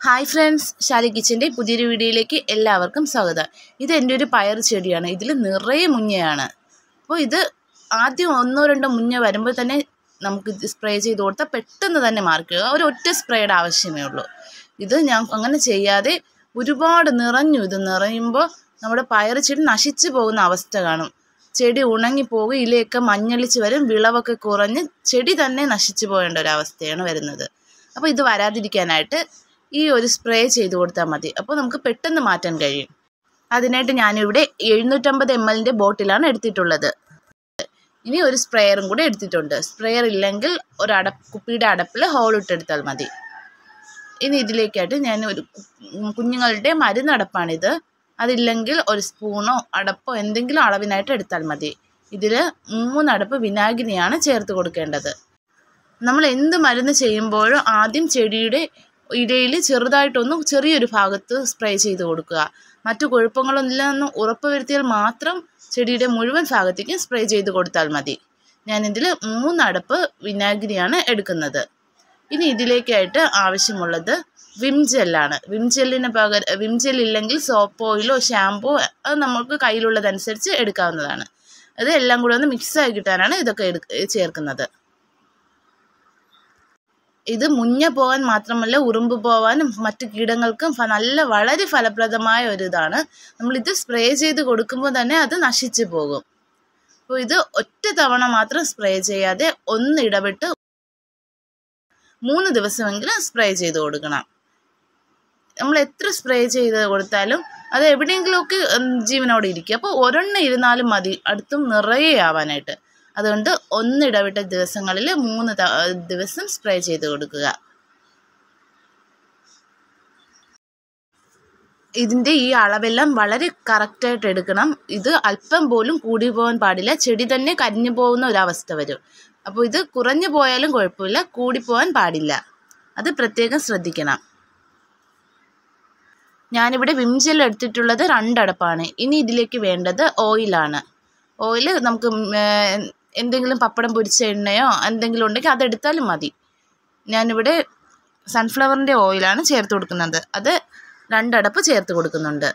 Hi friends Shali കിച്ചന്റെ പുതിയൊരു വീഡിയോയിലേക്ക് എല്ലാവർക്കും സ്വാഗതം. ഇത് എന്റെ ഒരു പയർ ചെടിയാണ്. ഇതിൽ നിറയെ മുഞ്ഞയാണ്. അപ്പോൾ ഇത് ആദ്യം ഒന്നോ രണ്ടോ മുഞ്ഞ വരുമ്പോൾ തന്നെ നമുക്ക് സ്പ്രേ ചെയ്ത് കൊടുത്താൽ പെട്ടെന്ന് തന്നെ മാറിക്കുക ഒരു ഒറ്റ സ്പ്രേയുടെ ആവശ്യമേ ഉള്ളൂ. ഇത് ഞാൻ അങ്ങനെ ചെയ്യാതെ ഒരുപാട് നിറഞ്ഞു. ഇത് നിറയുമ്പോൾ നമ്മുടെ പയർ ചെടി നശിച്ചു പോകുന്ന അവസ്ഥ കാണും. ചെടി ഉണങ്ങിപ്പോകും ഇലയൊക്കെ മഞ്ഞളിച്ച് വരും. വിളവൊക്കെ കുറഞ്ഞ് ചെടി തന്നെ നശിച്ചു പോകേണ്ട ഒരു അവസ്ഥയാണ് വരുന്നത്. അപ്പോൾ ഇത് വരാതിരിക്കാനായിട്ട് ഈ ഒരു സ്പ്രേ ചെയ്ത് കൊടുത്താൽ മതി. അപ്പോൾ നമുക്ക് പെട്ടെന്ന് മാറ്റാൻ കഴിയും. അതിനായിട്ട് ഞാനിവിടെ എഴുന്നൂറ്റമ്പത് എം എല്ലിന്റെ ബോട്ടിലാണ് എടുത്തിട്ടുള്ളത്. ഇനി ഒരു സ്പ്രേയറും കൂടെ എടുത്തിട്ടുണ്ട്. സ്പ്രേയർ ഇല്ലെങ്കിൽ ഒരു അട കുപ്പിയുടെ അടപ്പിൽ ഹോൾ ഇട്ടെടുത്താൽ മതി. ഇനി ഇതിലേക്കായിട്ട് ഞാൻ ഒരു കുഞ്ഞുങ്ങളുടെ മരുന്നടപ്പാണിത്. അതില്ലെങ്കിൽ ഒരു സ്പൂണോ അടപ്പോ എന്തെങ്കിലും അളവിനായിട്ട് എടുത്താൽ മതി. ഇതിൽ മൂന്നടപ്പ് വിനാഗിരിയാണ് ചേർത്ത് കൊടുക്കേണ്ടത്. നമ്മൾ എന്ത് മരുന്ന് ചെയ്യുമ്പോഴും ആദ്യം ചെടിയുടെ ഇടയിൽ ചെറുതായിട്ടൊന്ന് ചെറിയൊരു ഭാഗത്ത് സ്പ്രേ ചെയ്ത് കൊടുക്കുക. മറ്റു കുഴപ്പങ്ങളൊന്നില്ലെന്ന് ഉറപ്പ് വരുത്തിയാൽ മാത്രം ചെടിയുടെ മുഴുവൻ ഭാഗത്തേക്കും സ്പ്രേ ചെയ്ത് കൊടുത്താൽ മതി. ഞാൻ ഞാനിതിൽ മൂന്നടപ്പ് വിനാഗിരിയാണ് എടുക്കുന്നത്. ഇനി ഇതിലേക്കായിട്ട് ആവശ്യമുള്ളത് വിം ജെല്ലാണ്. വിം ജെല്ലിന് പകരം വിം ജെൽ ഇല്ലെങ്കിൽ സോപ്പ് ഓയിലോ ഷാമ്പോ അത് നമുക്ക് കയ്യിലുള്ളതനുസരിച്ച് എടുക്കാവുന്നതാണ്. അത് എല്ലാം കൂടെ ഒന്ന് മിക്സ് ആയി കിട്ടാനാണ് ഇതൊക്കെ ചേർക്കുന്നത്. ഇത് മുഞ്ഞ പോകാൻ മാത്രമല്ല ഉറുമ്പ് പോകാനും മറ്റ് കീടങ്ങൾക്കും നല്ല വളരെ ഫലപ്രദമായ ഒരു ഇതാണ്. നമ്മളിത് സ്പ്രേ ചെയ്ത് കൊടുക്കുമ്പോൾ തന്നെ അത് നശിച്ചു പോകും. അപ്പോൾ ഇത് ഒറ്റ തവണ മാത്രം സ്പ്രേ ചെയ്യാതെ ഒന്ന് ഇടപെട്ട് മൂന്ന് ദിവസമെങ്കിലും സ്പ്രേ ചെയ്ത് കൊടുക്കണം. നമ്മൾ എത്ര സ്പ്രേ ചെയ്ത് കൊടുത്താലും അത് എവിടെയെങ്കിലുമൊക്കെ ജീവനോടെ ഇരിക്കും. അപ്പോൾ ഒരെണ്ണം ഇരുന്നാലും മതി. അടുത്തും നിറയെ ആവാനായിട്ട്. അതുകൊണ്ട് ഒന്നിടവിട്ട ദിവസങ്ങളിൽ മൂന്ന് ദിവസം സ്പ്രേ ചെയ്ത് കൊടുക്കുക. ഇതിന്റെ ഈ അളവെല്ലാം വളരെ കറക്റ്റായിട്ട് എടുക്കണം. ഇത് അല്പം പോലും കൂടി പോകാൻ പാടില്ല. ചെടി തന്നെ കരിഞ്ഞു പോകുന്ന ഒരവസ്ഥ വരും. അപ്പോൾ ഇത് കുറഞ്ഞു പോയാലും കുഴപ്പമില്ല കൂടിപ്പോകാൻ പാടില്ല. അത് പ്രത്യേകം ശ്രദ്ധിക്കണം. ഞാനിവിടെ വിംജെൽ എടുത്തിട്ടുള്ളത് രണ്ടടപ്പാണ്. ഇനി ഇതിലേക്ക് വേണ്ടത് ഓയിലാണ് ഓയിൽ നമുക്ക് എന്തെങ്കിലും പപ്പടം പൊരിച്ച എണ്ണയോ എന്തെങ്കിലും ഉണ്ടെങ്കിൽ അതെടുത്താലും മതി. ഞാനിവിടെ സൺഫ്ലവറിന്റെ ഓയിലാണ് ചേർത്ത് കൊടുക്കുന്നത്. അത് രണ്ടടപ്പ് ചേർത്ത് കൊടുക്കുന്നുണ്ട്.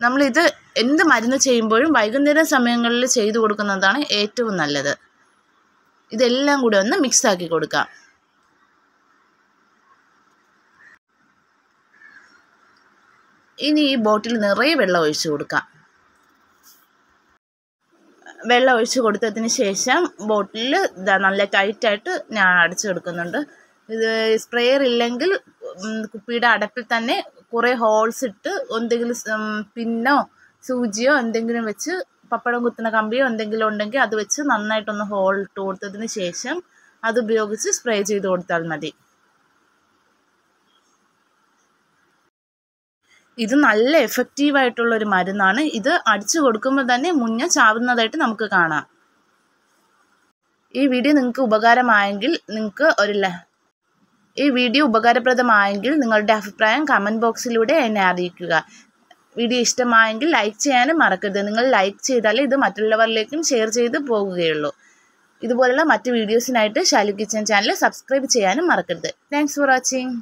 നമ്മളിത് എന്ത് മരുന്ന് ചെയ്യുമ്പോഴും വൈകുന്നേര സമയങ്ങളിൽ ചെയ്തു കൊടുക്കുന്നതാണ് ഏറ്റവും നല്ലത്. ഇതെല്ലാം കൂടെ ഒന്ന് മിക്സ് ആക്കി കൊടുക്കാം. ഇനി ഈ ബോട്ടിൽ നിറയെ വെള്ളം ഒഴിച്ചു കൊടുക്കാം. വെള്ളം ഒഴിച്ച് കൊടുത്തതിന് ശേഷം ബോട്ടിൽ ഇതാ നല്ല ടൈറ്റായിട്ട് ഞാൻ അടച്ചു കൊടുക്കുന്നുണ്ട്. ഇത് സ്പ്രേയർ ഇല്ലെങ്കിൽ കുപ്പിയുടെ അടപ്പിൽ തന്നെ കുറേ ഹോൾസ് ഇട്ട് എന്തെങ്കിലും പിന്നോ സൂചിയോ എന്തെങ്കിലും വെച്ച് പപ്പടം കുത്തുന്ന കമ്പിയോ എന്തെങ്കിലും ഉണ്ടെങ്കിൽ അത് വെച്ച് നന്നായിട്ടൊന്ന് ഹോൾ ഇട്ട് കൊടുത്തതിന് ശേഷം അത് ഉപയോഗിച്ച് സ്പ്രേ ചെയ്ത് കൊടുത്താൽ മതി. ഇത് നല്ല എഫക്റ്റീവ് ആയിട്ടുള്ള ഒരു മരുന്നാണ്. ഇത് അടിച്ചു കൊടുക്കുമ്പോൾ തന്നെ മുഞ്ഞ ചാവുന്നതായിട്ട് നമുക്ക് കാണാം. ഈ വീഡിയോ നിങ്ങൾക്ക് ഉപകാരമായെങ്കിൽ നിങ്ങൾക്ക് ഒരു ഈ വീഡിയോ ഉപകാരപ്രദമായെങ്കിൽ നിങ്ങളുടെ അഭിപ്രായം കമന്റ് ബോക്സിലൂടെ എന്നെ അറിയിക്കുക. വീഡിയോ ഇഷ്ടമായെങ്കിൽ ലൈക്ക് ചെയ്യാനും മറക്കരുത്. നിങ്ങൾ ലൈക്ക് ചെയ്താലേ ഇത് മറ്റുള്ളവരിലേക്കും ഷെയർ ചെയ്ത് പോകുകയുള്ളൂ. ഇതുപോലുള്ള മറ്റ് വീഡിയോസിനായിട്ട് ഷാലു കിച്ചൻ ചാനൽ സബ്സ്ക്രൈബ് ചെയ്യാനും മറക്കരുത്. Thanks for watching